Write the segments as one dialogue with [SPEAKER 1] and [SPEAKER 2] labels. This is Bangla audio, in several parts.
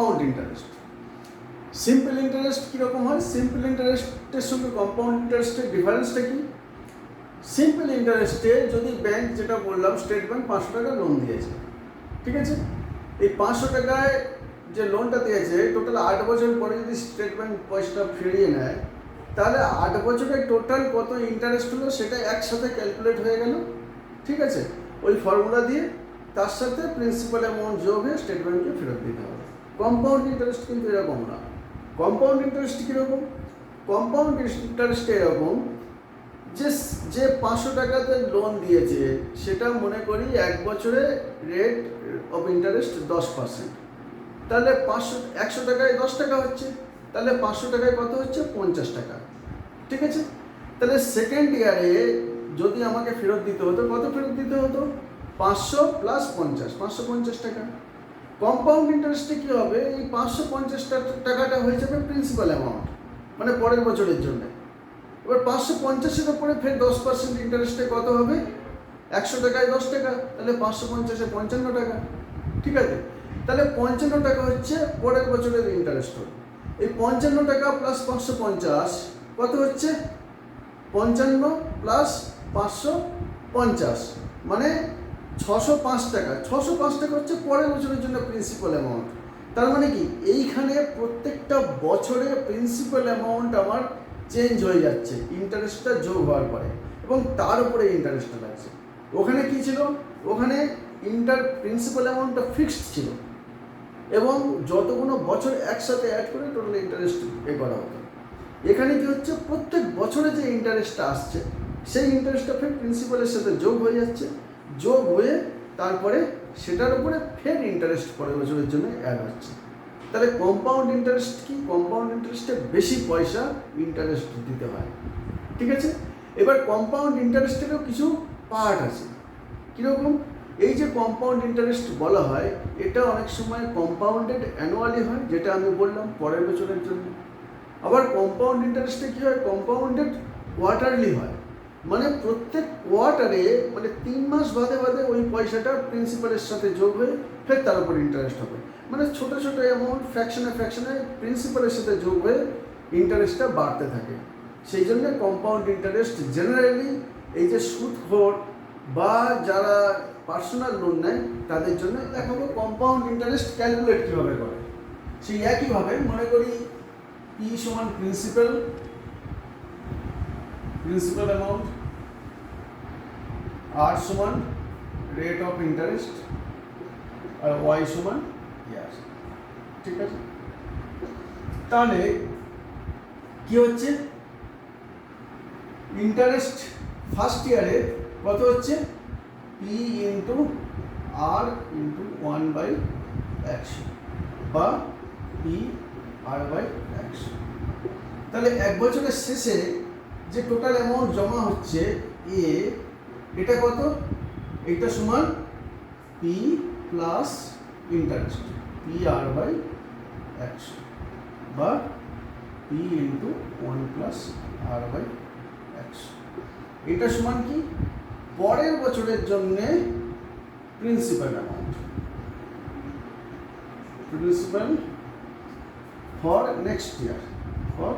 [SPEAKER 1] কম্পাউন্ড ইন্টারেস্ট সিম্পল ইন্টারেস্ট কীরকম হয়? সিম্পল ইন্টারেস্টের সঙ্গে কম্পাউন্ড ইন্টারেস্টের ডিফারেন্সটা কি? সিম্পল ইন্টারেস্টে যদি ব্যাংক যেটা বললাম স্টেট ব্যাংক পাঁচশো টাকা লোন দিয়েছে। ঠিক আছে? এই পাঁচশো টাকায় যে লোনটা দিয়েছে টোটাল আট বছর পরে যদি স্টেট ব্যাংক পয়সাটা ফিরিয়ে নেয়, তাহলে আট বছরে টোটাল কত ইন্টারেস্ট হলো সেটা একসাথে ক্যালকুলেট হয়ে গেল। ঠিক আছে? ওই ফর্মুলা দিয়ে তার সাথে প্রিন্সিপাল অ্যামাউন্ট যোগ হয়ে স্টেট ব্যাংকে ফেরত দিতে হবে। কম্পাউন্ড ইন্টারেস্ট কিন্তু এরকম না। কম্পাউন্ড ইন্টারেস্ট কীরকম? কম্পাউন্ড ইন্টারেস্ট এরকম যে যে পাঁচশো টাকাতে লোন দিয়েছে, সেটা মনে করি এক বছরে রেট অফ ইন্টারেস্ট দশ পার্সেন্ট তাহলে পাঁচশো, একশো টাকায় দশ টাকা হচ্ছে, তাহলে পাঁচশো টাকায় কত হচ্ছে? পঞ্চাশ টাকা। ঠিক আছে? তাহলে সেকেন্ড ইয়ারে যদি আমাকে ফেরত দিতে হতো, কত ফেরত দিতে হতো? পাঁচশো প্লাস পঞ্চাশ, পাঁচশো পঞ্চাশ টাকা। কম্পাউন্ড ইন্টারেস্টে কী হবে? এই পাঁচশো পঞ্চাশ টাকাটা হয়ে যাবে প্রিন্সিপাল অ্যামাউন্ট মানে পরের বছরের জন্য। এবার পাঁচশো পঞ্চাশের ওপরে ফের দশ পার্সেন্ট ইন্টারেস্টে কত হবে? একশো টাকায় দশ টাকা, তাহলে পাঁচশো পঞ্চাশে পঞ্চান্ন টাকা। ঠিক আছে? তাহলে পঞ্চান্ন টাকা হচ্ছে পরের বছরের ইন্টারেস্ট হবে এই পঞ্চান্ন টাকা প্লাস পাঁচশো পঞ্চাশ, কত হচ্ছে? পঞ্চান্ন প্লাস পাঁচশো পঞ্চাশ মানে ছশো পাঁচ টাকা, ছশো পাঁচ টাকা হচ্ছে পরের বছরের জন্য প্রিন্সিপাল অ্যামাউন্ট তার মানে কি? এইখানে প্রত্যেকটা বছরে প্রিন্সিপাল অ্যামাউন্ট আমার চেঞ্জ হয়ে যাচ্ছে ইন্টারেস্টটা যোগ হওয়ার পরে এবং তার উপরে ইন্টারেস্টটা লাগছে। ওখানে কি ছিল? ওখানে ইন্টার প্রিন্সিপাল অ্যামাউন্টটা ফিক্সড ছিল এবং যতগুলো বছর একসাথে অ্যাড করে টোটাল ইন্টারেস্ট এ করা হতো। এখানে কি হচ্ছে? প্রত্যেক বছরে যে ইন্টারেস্টটা আসছে, সেই ইন্টারেস্টটা ফের প্রিন্সিপালের সাথে যোগ হয়ে যাচ্ছে। যোগ হয়ে তারপরে সেটার উপরে ফের ইন্টারেস্ট পরের বছরের জন্য অ্যাড হচ্ছে। তাহলে কম্পাউন্ড ইন্টারেস্ট কি? কম্পাউন্ড ইন্টারেস্টে বেশি পয়সা ইন্টারেস্ট দিতে হয়। ঠিক আছে? এবার কম্পাউন্ড ইন্টারেস্টেরও কিছু পার্ট আছে। কীরকম? এই যে কম্পাউন্ড ইন্টারেস্ট বলা হয়, এটা অনেক সময় কম্পাউন্ডেড অ্যানুয়ালি হয়, যেটা আমি বললাম পরের বছরের জন্য। আবার কম্পাউন্ড ইন্টারেস্টে কী হয়? কম্পাউন্ডেড কোয়ার্টারলি হয়। মানে প্রত্যেক কোয়ার্টারে মানে তিন মাস বাদে বাদে ওই পয়সাটা প্রিন্সিপালের সাথে যোগ হয়ে ফের তার উপর ইন্টারেস্ট হবে। মানে ছোটো ছোটো অ্যামাউন্ট ফ্র্যাকশনে ফ্র্যাকশনে প্রিন্সিপালের সাথে যোগ হয়ে ইন্টারেস্টটা বাড়তে থাকে। সেই জন্য কম্পাউন্ড ইন্টারেস্ট জেনারেলি এই যে সুদখোর বা যারা পার্সোনাল লোন নেয়, তাদের জন্য দেখাবো কম্পাউন্ড ইন্টারেস্ট ক্যালকুলেট কীভাবে করে? সেই একইভাবে মনে করি পি সমান প্রিন্সিপাল প্রিন্সিপাল অ্যামাউন্ট আর সমান রেট অফ ইন্টারেস্ট আর ওয়াই সমান ইয়ার ঠিক আছে? তাহলে কি হচ্ছে? ইন্টারেস্ট ফার্স্ট ইয়ারে কত হচ্ছে? P into R into one by একশো বা পি আর বাই একশো তাহলে এক বছরের শেষে যে টোটাল অ্যামাউন্ট জমা হচ্ছে এ এটা কত? এটা সমান P plus interest P R by একশো বা P into one plus R by একশো। এটা সমান কি? পরের বছরের জন্যে principal amount principal for next year for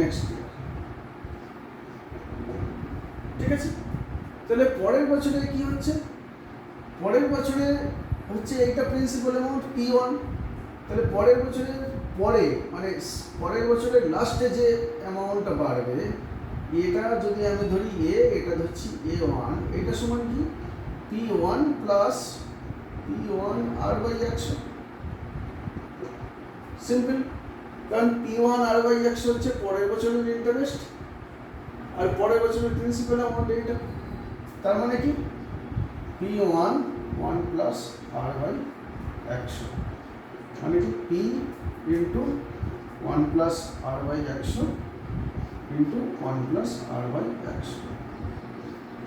[SPEAKER 1] next year ঠিক আছে? তাহলে পরের বছরে কি হচ্ছে? পরের বছরে হচ্ছে এইটা প্রিন্সিপাল অ্যামাউন্ট পি ওয়ান তাহলে পরের বছরে, পরে মানে পরের বছরের লাস্টে যে অ্যামাউন্টটা বাড়বে, এটা যদি আমি ধরি এ এটা ধরছি এ ওয়ান এটা সমান কি? P one plus P one R by একশো। সিম্পল কারণ পি ওয়ান আর বাই একশো হচ্ছে পরের বছরের ইন্টারেস্ট আর পরের বছরের প্রিন্সিপাল অ্যামাউন্ট এইটা তার মানে কি? P one one plus R by একশো। মানে কি? P into one plus R by একশো into one plus R by একশো।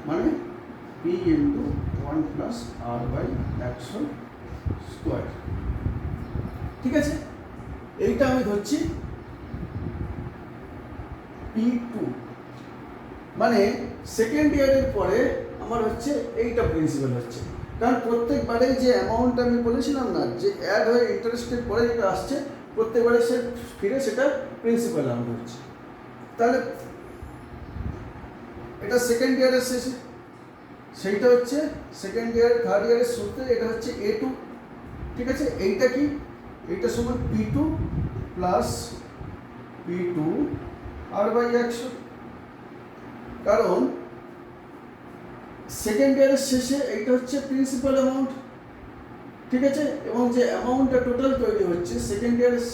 [SPEAKER 1] মানে P into one plus R by একশো স্কোয়ার ঠিক আছে? এইটা আমি ধরছি পি টু মানে সেকেন্ড ইয়ারের পরে আমার হচ্ছে এইটা প্রিন্সিপাল হচ্ছে। কারণ প্রত্যেকবারে যে অ্যামাউন্ট আমি বলেছিলাম না, যে অ্যাড হয়ে ইন্টারেস্টের পরে যেটা আসছে, প্রত্যেকবারে সে ফিরে সেটা প্রিন্সিপাল অ্যামাউন্ট হচ্ছে। তাহলে এটা সেকেন্ড ইয়ারের শেষে। সেইটা হচ্ছে সেকেন্ড ইয়ার থার্ড ইয়ারের শুরুতে এটা হচ্ছে এ টু ঠিক আছে? এইটা কি? এইটা সমান P two plus P two R by একশো। কারণ সেকেন্ড ইয়ারের শেষে এইটা হচ্ছে প্রিন্সিপাল অ্যামাউন্ট ঠিক আছে? এবং যে অ্যামাউন্টটা টোটাল তৈরি হচ্ছে সেকেন্ড ইয়ারের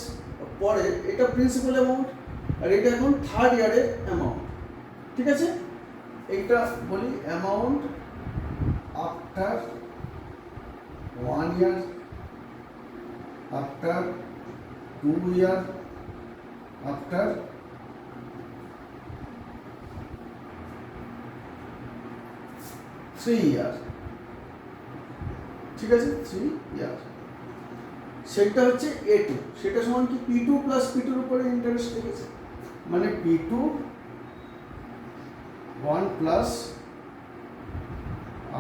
[SPEAKER 1] পরে এটা প্রিন্সিপাল অ্যামাউন্ট আর এটা এখন থার্ড ইয়ারের অ্যামাউন্ট ঠিক আছে? এইটা বলি amount after one year after two year after three year ঠিক আছে? থ্রি ইয়ার সেটা হচ্ছে এ টু সেটা সমান কি? পি টু প্লাস পি টুর উপরে ইন্টারেস্ট লেগেছে। মানে P two one plus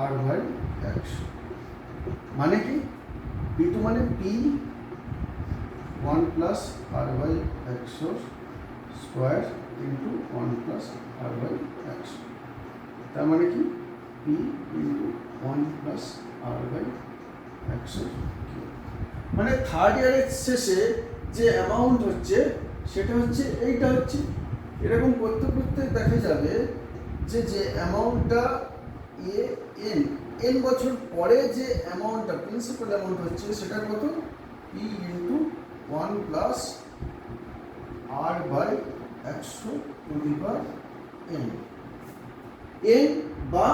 [SPEAKER 1] R by একশো মানে কি? পি টু মানে P one plus R by একশো square into one plus R by একশো তার মানে কি? P into one plus R by একশো মানে থার্ড ইয়ারের শেষে যে অ্যামাউন্ট হচ্ছে, সেটা হচ্ছে এইটা হচ্ছে। এরকম করতে করতে দেখা যাবে যে যে অ্যামাউন্টটা এ এন এন বছর পরে যে অ্যামাউন্টটা প্রিন্সিপাল অ্যামাউন্ট হচ্ছে, সেটা কত? P into one plus R by একশো কুড়ি বার এন এন বা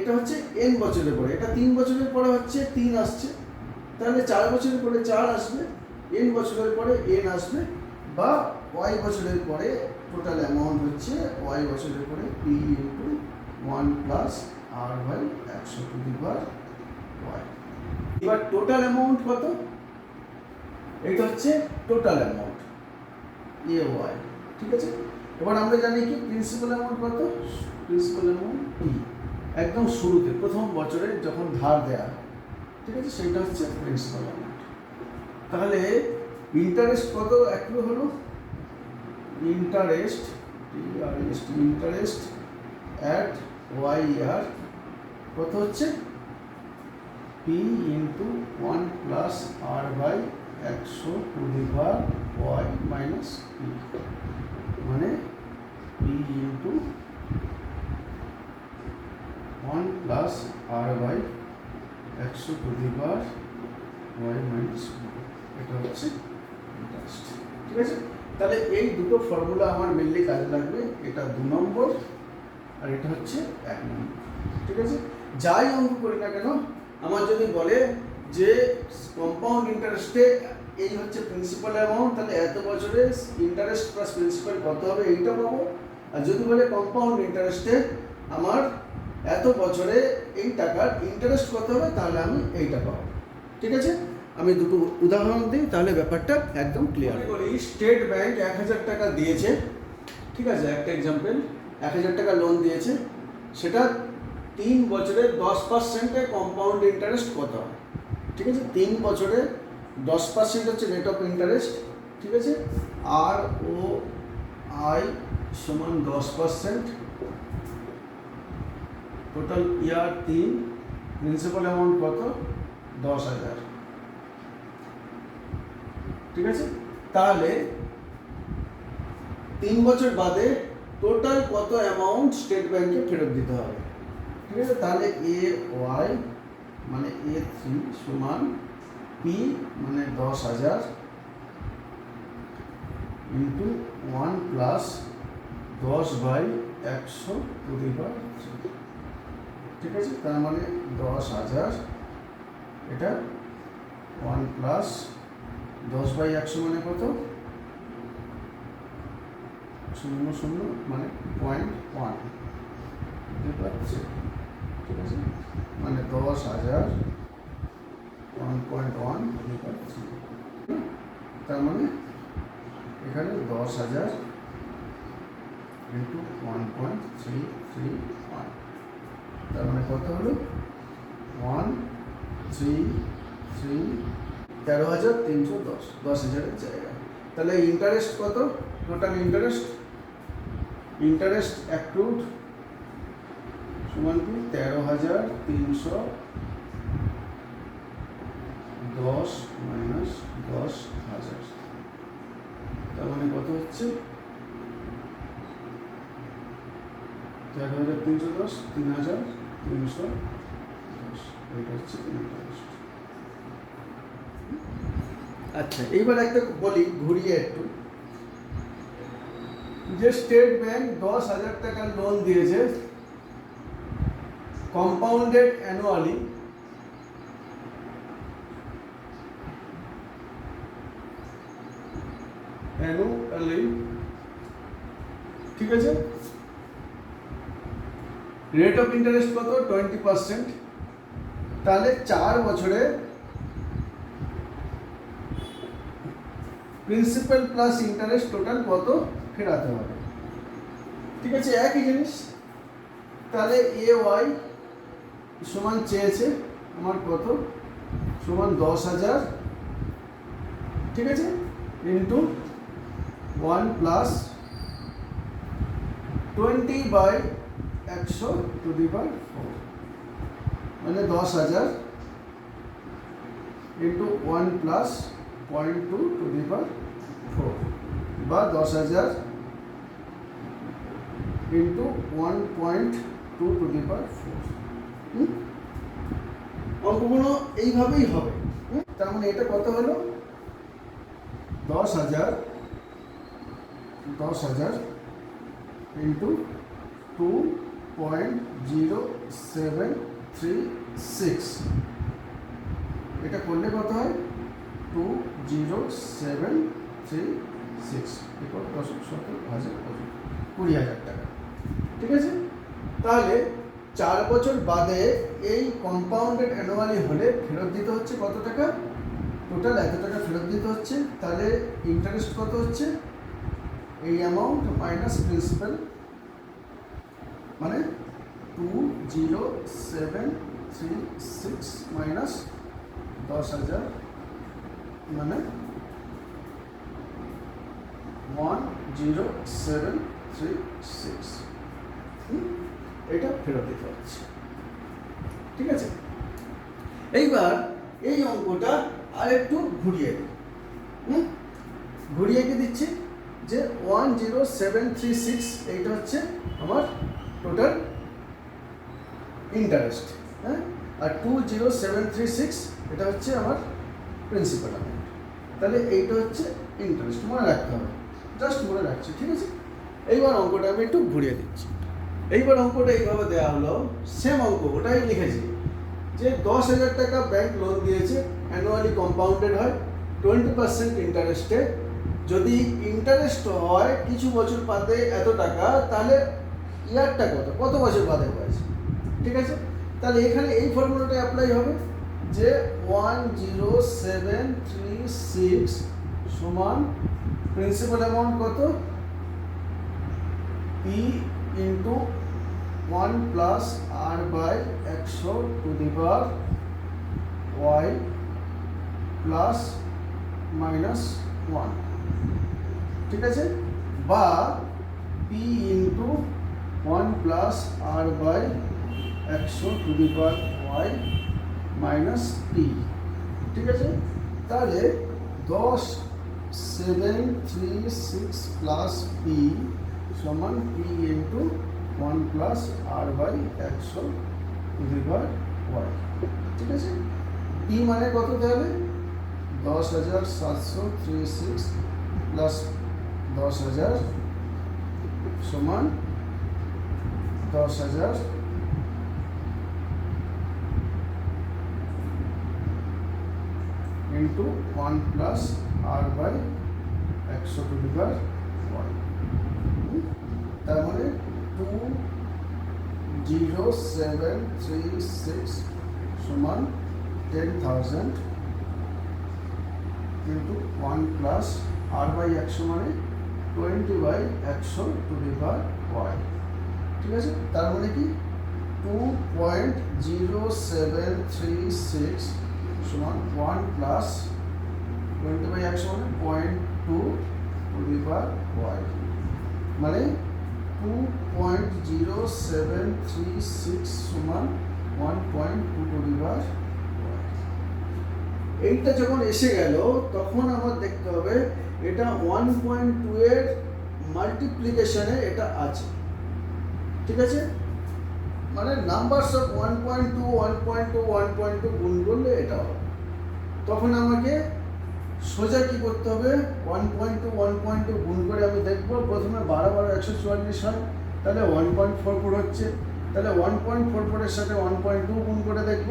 [SPEAKER 1] এটা হচ্ছে এন বছরের পরে। এটা তিন বছরের পরে হচ্ছে তিন আসছে। তাহলে চার বছরের পরে চার আসবে এন বছরের পরে এন আসবে, বা ওয়াই বছরের পরে টোটাল অ্যামাউন্ট হচ্ছে ওয়াই বছরের পরে P into one plus R Y একশো দি বার ওয়াই এবার টোটাল অ্যামাউন্ট কত? এটা হচ্ছে টোটাল অ্যামাউন্ট এ ওয়াই ঠিক আছে? এবার আমরা জানি কি? প্রিন্সিপাল অ্যামাউন্ট কত? প্রিন্সিপাল অ্যামাউন্ট পি একদম শুরুতে, প্রথম বছরে যখন ধার হয় ঠিক আছে সেটা হচ্ছে প্রিন্সিপাল তাহলে ইন্টারেস্ট কত একটু হলো? ইন্টারেস্ট টিআরএসট ইন্টারেস্ট অ্যাট ওয়াই ইয়ার কত হচ্ছে? P into one plus R by একশো বার ওয়াই মাইনাস পি মানে P into one plus R by একশো টু দি ওয়াই মাইনাস এটা হচ্ছে ইন্টারেস্ট ঠিক আছে? তাহলে এই দুটো ফর্মুলা আমার মেনলি কাজে লাগবে, এটা দু নম্বর আর এটা হচ্ছে এক নম্বর, ঠিক আছে? যাই অঙ্ক করি না কেন, আমার যদি বলে যে কম্পাউন্ড ইন্টারেস্টে এই হচ্ছে প্রিন্সিপাল অ্যামাউন্ট তাহলে এত বছরে ইন্টারেস্ট প্লাস প্রিন্সিপাল কত হবে এইটা পাবো? আর যদি বলে কম্পাউন্ড ইন্টারেস্টে আমার এত বছরে এই টাকার ইন্টারেস্ট কত হবে তাহলে আমি এইটা পাবো। ঠিক আছে? আমি দুটো উদাহরণ দিই তাহলে ব্যাপারটা একদম ক্লিয়ার করি স্টেট ব্যাংক এক হাজার টাকা দিয়েছে ঠিক আছে? একটা এক্সাম্পল এক হাজার টাকা লোন দিয়েছে সেটা তিন বছরে দশ পার্সেন্টে কম্পাউন্ড ইন্টারেস্ট কত হয় ঠিক আছে? তিন বছরে দশ পার্সেন্ট হচ্ছে রেট অফ ইন্টারেস্ট ঠিক আছে? আর ও আই সমান দশ পার্সেন্ট টোটাল ইয়ার তিন প্রিন্সিপাল অ্যামাউন্ট কত? দশ হাজার। ঠিক আছে? তাহলে তিন বছর বাদে টোটাল কত অ্যামাউন্ট স্টেট ব্যাংকে ফেরত দিতে হবে? ঠিক আছে? তাহলে এ ওয়াই মানে এ থ্রি সমান পি মানে দশ হাজার ইন্টু ওয়ান প্লাস দশ বাই একশো কুড়ি বার ঠিক আছে? তার মানে দশ হাজার, এটা ওয়ান প্লাস দশ বাই একশো মানে কত? শূন্য শূন্য মানে পয়েন্ট ওয়ান ঠিক আছে? মানে দশ হাজার ওয়ান পয়েন্ট ওয়ান তার মানে এখানে দশ হাজার into one point three three one তার মানে কত হলো? ওয়ান থ্রি থ্রি তেরো হাজার তিনশো দশ দশ হাজারের জায়গা। তাহলে ইন্টারেস্ট কত? টোটাল ইন্টারেস্ট ইন্টারেস্ট অ্যাক্রুড সমান কি? তেরো হাজার তিনশো দশ মাইনাস দশ হাজার। তার মানে কত হচ্ছে? তেরো হাজার তিনশো দশ, তিন হাজার তিনশো দশ। এটা হচ্ছে আচ্ছা এইবার একটা বলি, ঘুরিয়ে একটু। যে স্টেট ব্যাংক দশ হাজার টাকার লোন দিয়েছে কম্পাউন্ডেড অ্যানুয়ালি অ্যানুয়ালি ঠিক আছে? রেট অফ ইন্টারেস্ট কত? টোয়েন্টি পার্সেন্ট তাহলে চার বছরে প্রিন্সিপাল প্লাস ইন্টারেস্ট টোটাল কত? ফেরাতে হবে। ঠিক আছে? একই জিনিস। তাহলে এ ওয়াই সমান চেয়েছে আমার কত? সমান দশ হাজার। ঠিক আছে? Into one plus twenty by একশো টু দি বাই ফোর মানে দশ হাজার into one plus point two to the power four বা দশ হাজার into one point two to the power four অঙ্কগুলো এইভাবেই হবে? তার মানে এটা কত হলো? দশ হাজার দশ হাজার into two point zero seven three six এটা করলে কত হয়? Two zero seven three six এরপর দশ সত্তর হাজার কত কুড়ি হাজার টাকা। ঠিক আছে? তাহলে চার বছর বাদে এই কম্পাউন্ডেড অ্যানুয়ালি হলে ফেরত দিতে হচ্ছে কত টাকা? টোটাল এত টাকা ফেরত দিতে হচ্ছে। তাহলে ইন্টারেস্ট কত হচ্ছে? এই অ্যামাউন্ট মাইনাস প্রিন্সিপাল মানে two zero seven three six minus দশ হাজার মানে one zero seven three six এটা ফেরত দিতে হচ্ছে। ঠিক আছে? এইবার এই অঙ্কটা আরেকটু ঘুরিয়ে দিই হুম? ঘুরিয়ে কি দিচ্ছি? যে one zero seven three six এইটা হচ্ছে আমার টোটাল ইন্টারেস্ট হ্যাঁ? আর two zero seven three six এটা হচ্ছে আমার প্রিন্সিপাল অ্যামাউন্ট তাহলে এইটা হচ্ছে ইন্টারেস্ট মনে রাখতে হবে। জাস্ট মনে রাখছি, ঠিক আছে? এইবার অঙ্কটা আমি একটু ঘুরিয়ে দিচ্ছি। এইবার অঙ্কটা এইভাবে দেওয়া হলো সেম অঙ্ক, ওটাই লিখেছি। যে দশ হাজার টাকা ব্যাংক লোন দিয়েছে অ্যানুয়ালি কম্পাউন্ডেড হয় টোয়েন্টি পার্সেন্ট ইন্টারেস্টে যদি ইন্টারেস্ট হয়, কিছু বছর বাদে এত টাকা, তাহলে ইয়ারটা কত কত বছর বাদে হয়েছে? ঠিক আছে? তাহলে এখানে এই ফর্মুলাটা অ্যাপ্লাই হবে যে one zero seven three six সমান প্রিন্সিপাল অ্যামাউন্ট কত? P into one plus R by একশো to the power Y plus minus one ঠিক আছে? বা P into one plus R by একশো to the power Y minus P ঠিক আছে? তাহলে দশ, seven, three, six plus P সমান P into one plus R by একশো টু দি পাওয়ার ওয়াই, ঠিক আছে? পি মানে কত তাহলে দশ হাজার সাতশো থ্রি সিক্স প্লাস দশ হাজার সমান দশ হাজার into one plus R by একশো টু দি পাওয়ার ওয়ান তার মানে two zero seven three six সমান ten thousand into one plus R by একশো মানে টোয়েন্টি বাই একশো টু দি পাওয়ার ওয়াই ঠিক আছে? তার মানে কি? Two point zero seven three six সমান ওয়ান প্লাস টোয়েন্টি বাই একশো মানে point two the power Y মানে two point zero seven three six সমান one point two the power এইটা যখন এসে গেল, তখন আমার দেখতে হবে এটা ওয়ান পয়েন্ট টু এর মাল্টিপ্লিকেশনে এটা আছে। ঠিক আছে মানে নাম্বার সব one point two one point two one point two গুণ করলে এটা হবে তখন আমাকে সোজা কি করতে হবে one point two one point two গুণ করে আমি দেখব প্রথমে বারো বারো একশো চুয়াল্লিশ হয় তাহলে ওয়ান পয়েন্ট ফোর ফোর হচ্ছে তাহলে ওয়ান পয়েন্ট ফোর ফোরের সাথে ওয়ান পয়েন্ট টু গুণ করে দেখব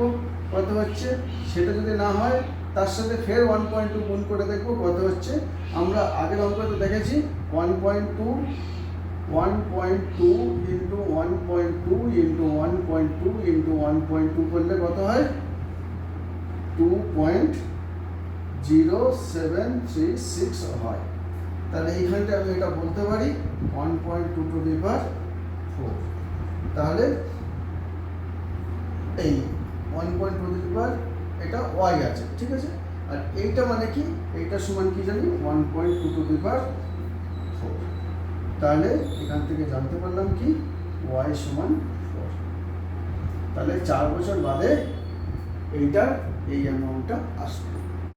[SPEAKER 1] কত হচ্ছে সেটা যদি না হয় তার সাথে ফের ওয়ান পয়েন্ট টু গুণ করে দেখব কত হচ্ছে আমরা আগের অঙ্কতে দেখেছি one point two one point two into one point two into one point two into one point two করলে কত হয়? Two point zero seven three six হয়। তাহলে এইখানটা আমি এটা বলতে পারি one point two to the power four তাহলে এই ওয়ান পয়েন্ট টু দিবার এটা ওয়াই আছে, ঠিক আছে? আর এইটা মানে কি? এইটা সমান কি জানি? One point two two four তাহলে এখান থেকে জানতে পারলাম কি? ওয়াই সমান ফোর তাহলে চার বছর বাদে এইটার এই অ্যামাউন্টটা আসবে